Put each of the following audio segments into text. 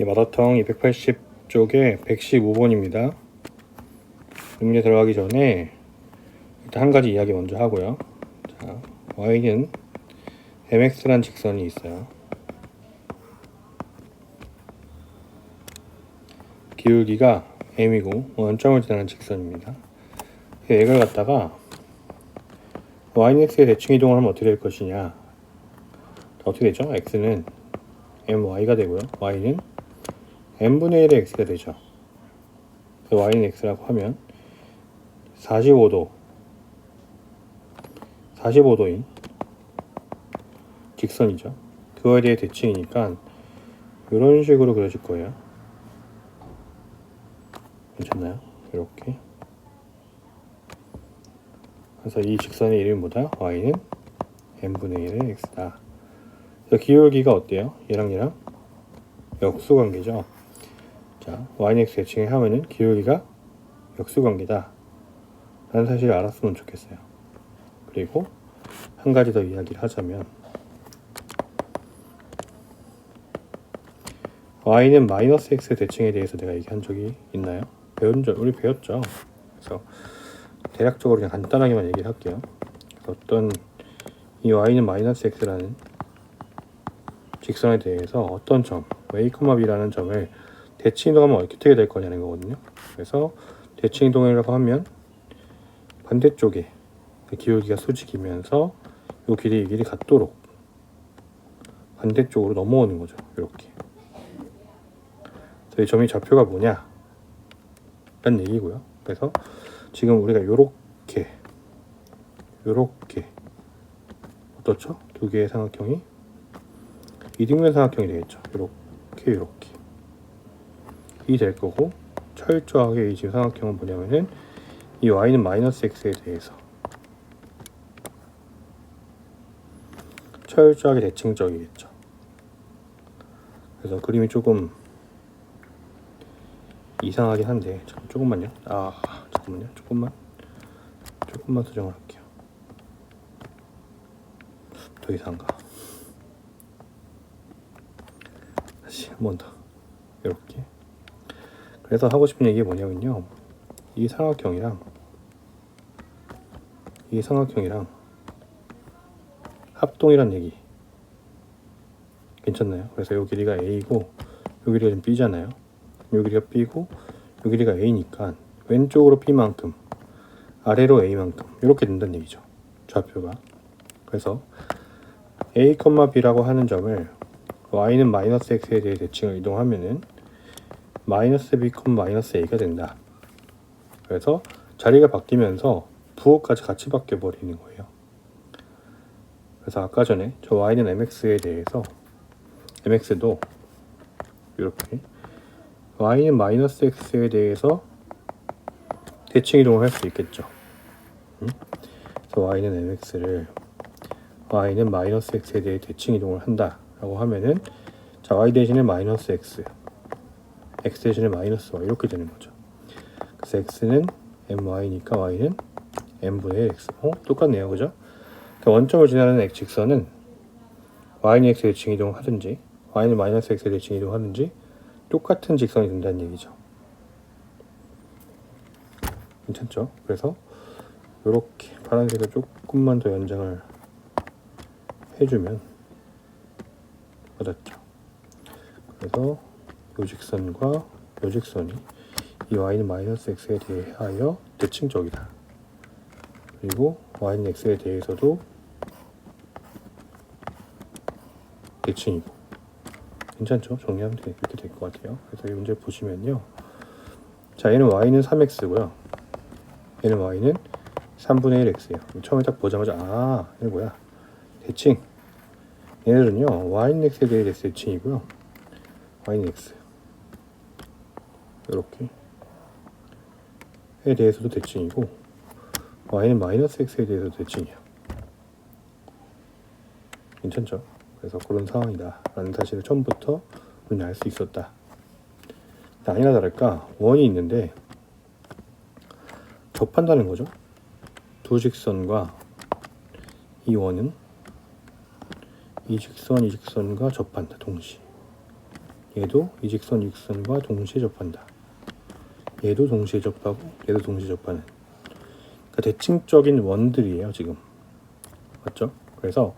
이 마더텅 280쪽에 115번입니다. 문제 들어가기 전에 일단 한 가지 이야기 먼저 하고요. 자, y는 mx란 직선이 있어요. 기울기가 m이고 원점을 지나는 직선입니다. 얘를 갖다가 y는 x의 대칭 이동을 하면 어떻게 될 것이냐 어떻게 되죠? x는 my가 되고요. y는 n분의 1의 x가 되죠. 그래서 y는 x라고 하면 45도 45도인 직선이죠. 그거에 대해 대칭이니까 이런 식으로 그려질 거예요. 괜찮나요? 이렇게 그래서 이 직선의 이름이 뭐다? y는 n분의 1의 x다. 그래서 기울기가 어때요? 얘랑 얘랑 역수관계죠. 자, y는 x 대칭에 하면은 기울기가 역수관계다. 라는 사실을 알았으면 좋겠어요. 그리고 한 가지 더 이야기를 하자면 y는 마이너스 x 대칭에 대해서 내가 얘기한 적이 있나요? 배운 적 우리 배웠죠. 그래서 대략적으로 그냥 간단하게만 얘기를 할게요. 어떤 이 y는 마이너스 x라는 직선에 대해서 어떤 점 a, b라는 점을 대칭 이동하면 어떻게 될 거냐는 거거든요. 그래서 대칭 이동이라고 하면 반대쪽에 그 기울기가 수직이면서 이 길이 이 길이 같도록 반대쪽으로 넘어오는 거죠. 이렇게. 그래서 이 점이 좌표가 뭐냐? 라는 얘기고요. 그래서 지금 우리가 요렇게 요렇게 어떻죠? 두 개의 삼각형이 이등변 삼각형이 되겠죠. 요렇게 요렇게 이 될 거고 철저하게 이 지금 삼각형은 뭐냐면은 이 y는 마이너스 x에 대해서 철저하게 대칭적이겠죠. 그래서 그림이 조금 이상하긴 한데 잠 조금만요. 아 잠깐만요. 조금만 조금만 수정을 할게요. 더 이상한가? 다시 한 번 더 이렇게. 그래서 하고 싶은 얘기 뭐냐면요. 이 삼각형이랑 이 삼각형이랑 합동이란 얘기 괜찮나요? 그래서 요 길이가 a고 요 길이가 좀 b잖아요. 요 길이가 b고 요 길이가 a니까 왼쪽으로 b만큼 아래로 a만큼 이렇게 된다는 얘기죠. 좌표가 그래서 a, b라고 하는 점을 y는 마이너스 x에 대해 대칭을 이동하면은 마이너스 b, 마이너스 a가 된다. 그래서 자리가 바뀌면서 부호까지 같이 바뀌어 버리는 거예요. 그래서 아까 전에 저 y는 mx에 대해서 mx도 이렇게 y는 마이너스 x에 대해서 대칭 이동을 할 수 있겠죠. 음? 그래서 y는 mx를 y는 마이너스 x에 대해 대칭 이동을 한다라고 하면은 자 y 대신에 마이너스 x, x 대신에 마이너스 y 이렇게 되는 거죠. 그래서 x는 my니까 y는 n분의 x. 어? 똑같네요. 그죠? 그러니까 원점을 지나는 x 직선은 y는 x에 대칭 이동 하든지 y는 마이너스 x에 대칭 이동 하든지 똑같은 직선이 된다는 얘기죠. 괜찮죠? 그래서 이렇게 파란색을 조금만 더 연장을 해주면 맞았죠. 그래서 요 직선과 요 직선이 이 y는 마이너스 x에 대하여 대칭적이다. 그리고 y는 x에 대해서도 대칭이고 괜찮죠? 정리하면 돼- 이렇게 될 것 같아요. 그래서 이 문제 보시면요. 자, 얘는 y는 3x고요. 얘는 y는 3분의 1x예요. 처음에 딱 보자마자 아, 얘는 뭐야? 대칭. 얘네들은요. y는 x에 대해 대칭이고요. y는 x. 이렇게. 에 대해서도 대칭이고 y는 마이너스 x에 대해서도 대칭이야. 괜찮죠? 그래서 그런 상황이다 라는 사실을 처음부터 우리는 알 수 있었다. 아니나 다를까 원이 있는데 접한다는 거죠. 두 직선과 이 원은 이 직선, 이 직선과 접한다 동시. 얘도 이 직선 이 직선과 동시에 접한다. 얘도 동시에 접하고 얘도 동시에 접하는. 그러니까 대칭적인 원들이에요 지금. 맞죠? 그래서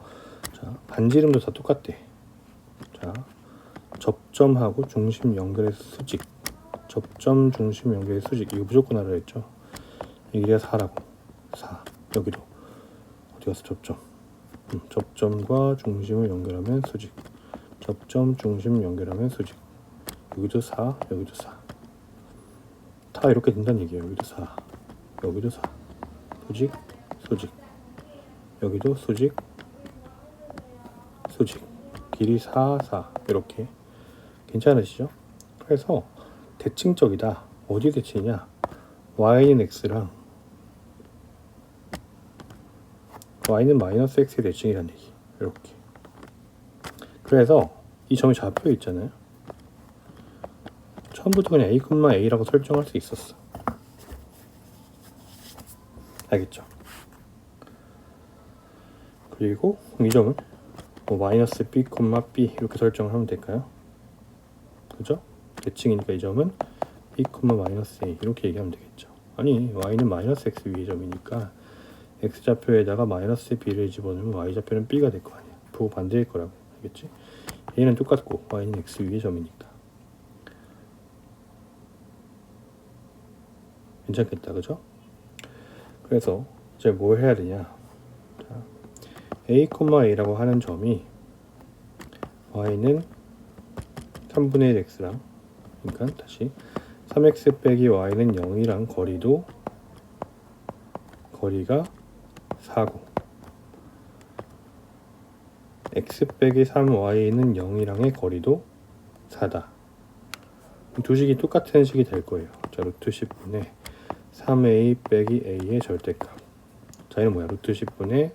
자 반지름도 다 똑같대. 자 접점하고 중심 연결의 수직. 접점 중심 연결의 수직. 이거 무조건 알아야 했죠. 여기가 4라고. 4. 여기도 어디 갔어 접점. 음, 접점과 중심을 연결하면 수직. 접점 중심 연결하면 수직. 여기도 4, 여기도 4. 다 이렇게 된다는 얘기예요. 여기도 4, 여기도 4. 수직, 수직. 여기도 수직, 수직. 길이 4, 4. 이렇게. 괜찮으시죠? 그래서 대칭적이다. 어디 대칭이냐? y는 x랑 y는 마이너스 x의 대칭이라는 얘기. 이렇게. 그래서 이 점이 좌표 있잖아요. 처음부터 그냥 a, a라고 설정할 수 있었어. 알겠죠? 그리고 이 점은 뭐 마이너스 b, b 이렇게 설정을 하면 될까요? 그죠? 대칭이니까 이 점은 b, 마이너스 a 이렇게 얘기하면 되겠죠. 아니 y는 마이너스 x 위의 점이니까 x 좌표에다가 마이너스 b를 집어넣으면 y 좌표는 b가 될 거 아니야. 부호 반대일 거라고 알겠지? 얘는 똑같고 y는 x 위의 점이니까 괜찮겠다 그죠? 그래서 이제 뭘 해야 되냐 자, a, a라고 하는 점이 y는 3분의 1 x랑 그러니까 다시 3x 빼기 y는 0이랑 거리도 거리가 4고 x 빼기 3y는 0이랑의 거리도 4다. 두 식이 똑같은 식이 될 거예요. 자, 루트 10분의 3a 빼기 a의 절대값. 자, 얘는 뭐야? 루트 10분의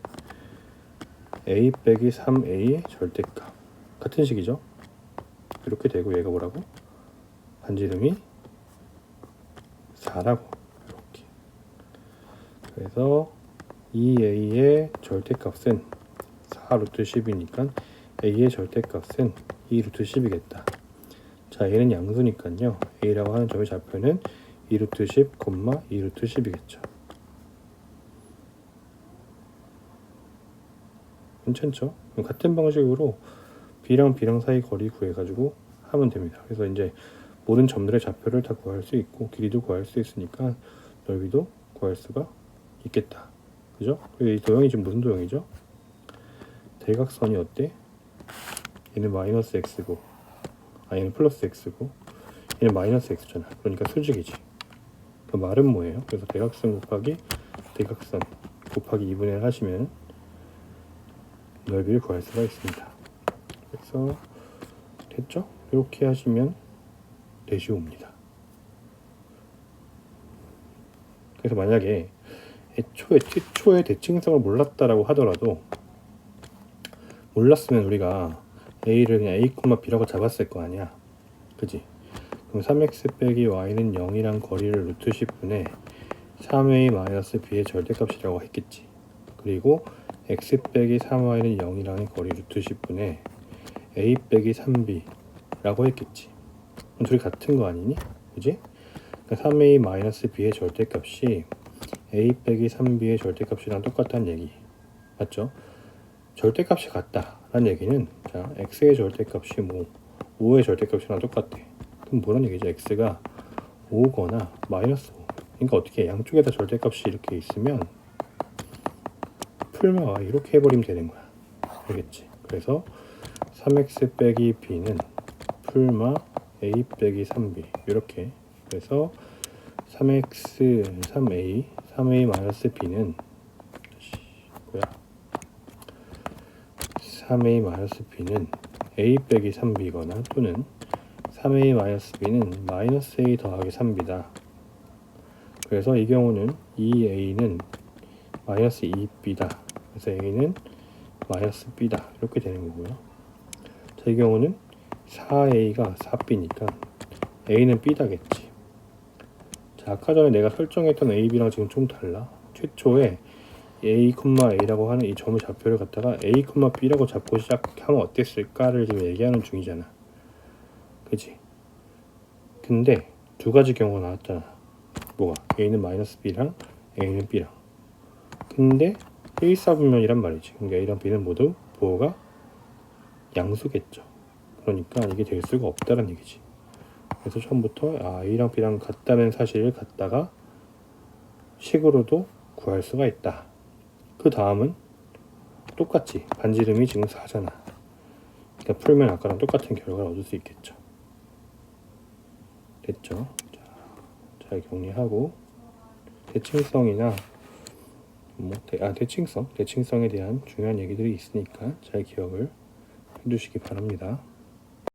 a 빼기 3a의 절대값. 같은 식이죠? 이렇게 되고 얘가 뭐라고? 반지름이 4라고. 이렇게. 그래서 2a의 절대값은 4 루트 10이니까 a의 절대값은 2 루트 10이겠다. 자, 얘는 양수니까요. a라고 하는 점의 좌표는 2 루트 10, 2 루트 10이겠죠. 괜찮죠? 같은 방식으로 b랑 b랑 사이 거리 구해가지고 하면 됩니다. 그래서 이제 모든 점들의 좌표를 다 구할 수 있고 길이도 구할 수 있으니까 넓이도 구할 수가 있겠다. 그죠? 이 도형이 지금 무슨 도형이죠? 대각선이 어때? 얘는 마이너스 x고 아 얘는 플러스 x고 얘는 마이너스 x잖아. 그러니까 수직이지. 그 말은 뭐예요? 그래서 대각선 곱하기 대각선 곱하기 2분의 1 하시면 넓이를 구할 수가 있습니다. 그래서 됐죠? 이렇게 하시면 대시 옵니다. 그래서 만약에 애초에 최초의 대칭성을 몰랐다라고 하더라도 몰랐으면 우리가 a를 그냥 a, b라고 잡았을 거 아니야. 그지? 그럼 3x 빼기 y는 0이란 거리를 루트 10분의 3a 마이너스 b의 절대값이라고 했겠지. 그리고 x 빼기 3y는 0이라는 거리 루트 10분의 a 빼기 3b라고 했겠지. 그럼 둘이 같은 거 아니니? 그지? 그러니까 3a 마이너스 b의 절대값이 a 빼기 3b의 절대값이랑 똑같다는 얘기. 맞죠? 절대값이 같다라는 얘기는 자 x의 절대값이 뭐 5의 절대값이랑 똑같대. 그럼 뭐란 얘기죠? x가 5거나 마이너스 5. 그러니까 어떻게 양쪽에다 절대값이 이렇게 있으면 풀면 이렇게 해버리면 되는 거야. 알겠지? 그래서 3x 빼기 b는 풀마 a 빼기 3b 이렇게 그래서 3x 3a 3a 마이너스 b는 뭐야 3a 마이너스 b는 a 빼기 3b거나 또는 3a 마이너스 b는 마이너스 a 더하기 3b다. 그래서 이 경우는 2a는 마이너스 2b다. 그래서 a는 마이너스 b다. 이렇게 되는 거고요. 자, 이 경우는 4a가 4b니까 a는 b다겠지. 자, 아까 전에 내가 설정했던 a, b랑 지금 좀 달라. 최초에 a, a라고 하는 이 점의 좌표를 갖다가 a, b라고 잡고 시작하면 어땠을까를 지금 얘기하는 중이잖아. 그지? 근데 두 가지 경우가 나왔잖아. 뭐가? A는 마이너스 B랑 A는 B랑. 근데 일사분면이란 말이지. 그러니까 A랑 B는 모두 부호가 양수겠죠. 그러니까 이게 될 수가 없다는 얘기지. 그래서 처음부터 아, A랑 B랑 같다는 사실을 갖다가 식으로도 구할 수가 있다. 그 다음은 똑같지. 반지름이 지금 4잖아. 그러니까 풀면 아까랑 똑같은 결과를 얻을 수 있겠죠. 됐죠? 자, 잘 정리하고 대칭성이나 뭐 대, 아 대칭성, 대칭성에 대한 중요한 얘기들이 있으니까 잘 기억을 해두시기 바랍니다.